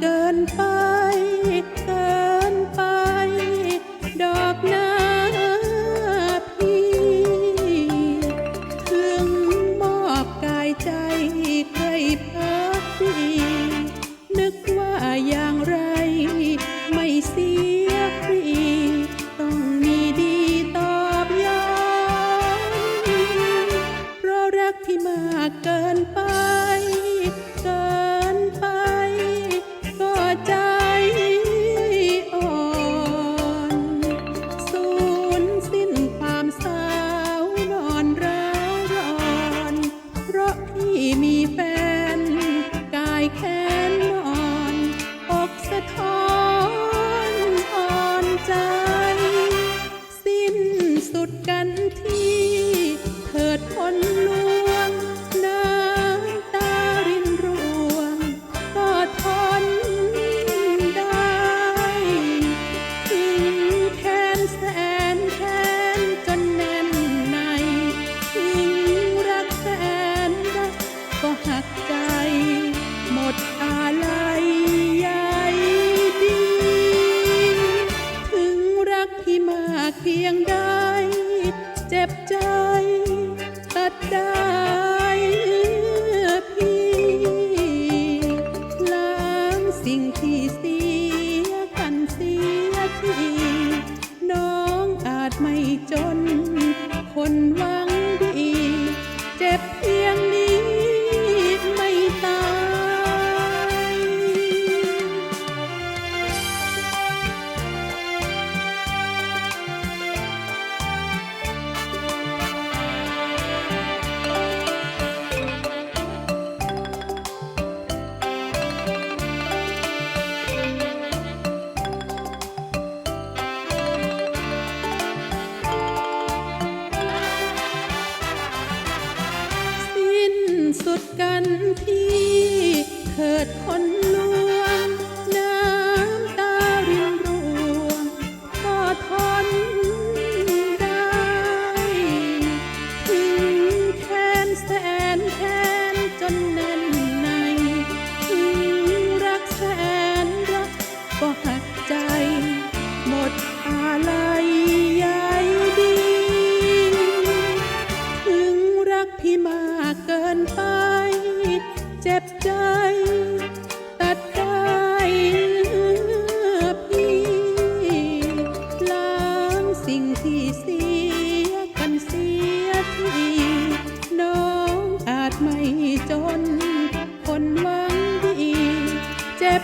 เกินไป เกินไป ดอกนาพี่ ถึงมอบกายใจใครพักดีนึกว่าอย่างไรไม่เสีย เพียงใด เจ็บใจตัดได้พี่ล้างสิ่งที่เสียกันเสียที peace. เจ็บใจ ตัดได้พี่ล้างสิ่งที่เสียกันเสียทีน้องอาจไม่จน คนหวังดี เจ็บ